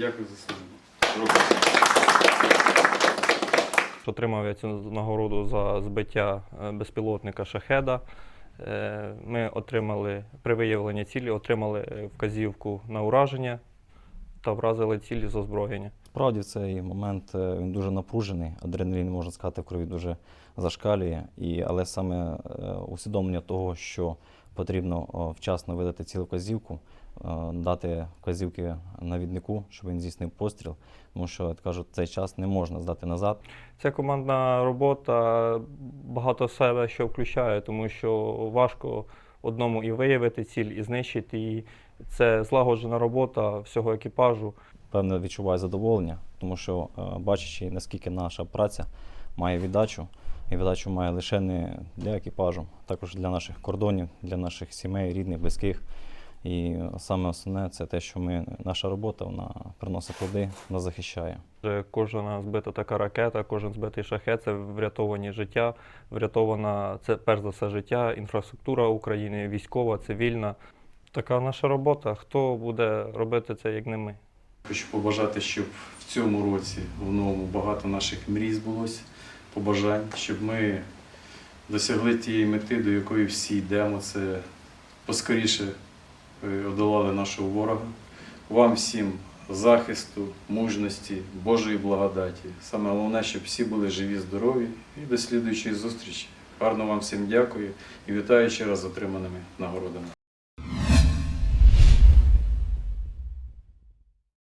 Дякую за службу. Отримав я цю нагороду за збиття е, безпілотника шахеда. Е, Ми отримали при виявленні цілі, отримали е, вказівку на ураження та вразили цілі з озброєння. Справді цей момент він дуже напружений, адреналін, можна сказати, в крові дуже зашкалює. І, але саме усвідомлення того, що потрібно вчасно видати цілу вказівку, дати вказівки навіднику, щоб він здійснив постріл. Тому що, як кажуть, цей час не можна здати назад. Ця командна робота багато себе що включає, тому що важко одному і виявити ціль, і знищити її. Це злагоджена робота всього екіпажу. Певне, відчуваю задоволення, тому що е, бачачи, наскільки наша праця має віддачу, і віддачу має лише не для екіпажу, також для наших кордонів, для наших сімей, рідних, близьких. І саме основне це те, що ми, наша робота вона приносить плоди, вона захищає. Кожна збита така ракета, кожен збитий шахет це врятовані життя, врятована це перш за все життя, інфраструктура України, військова, цивільна. Така наша робота. Хто буде робити це, як не ми? Хочу побажати, щоб в цьому році, в новому, багато наших мрій збулося, побажань, щоб ми досягли тієї мети, до якої всі йдемо. Це поскоріше е, одолали нашого ворога. Вам всім захисту, мужності, Божої благодаті. Саме головне, щоб всі були живі, здорові і до слідуючої зустрічі. Гарно вам всім дякую і вітаю ще раз з отриманими нагородами.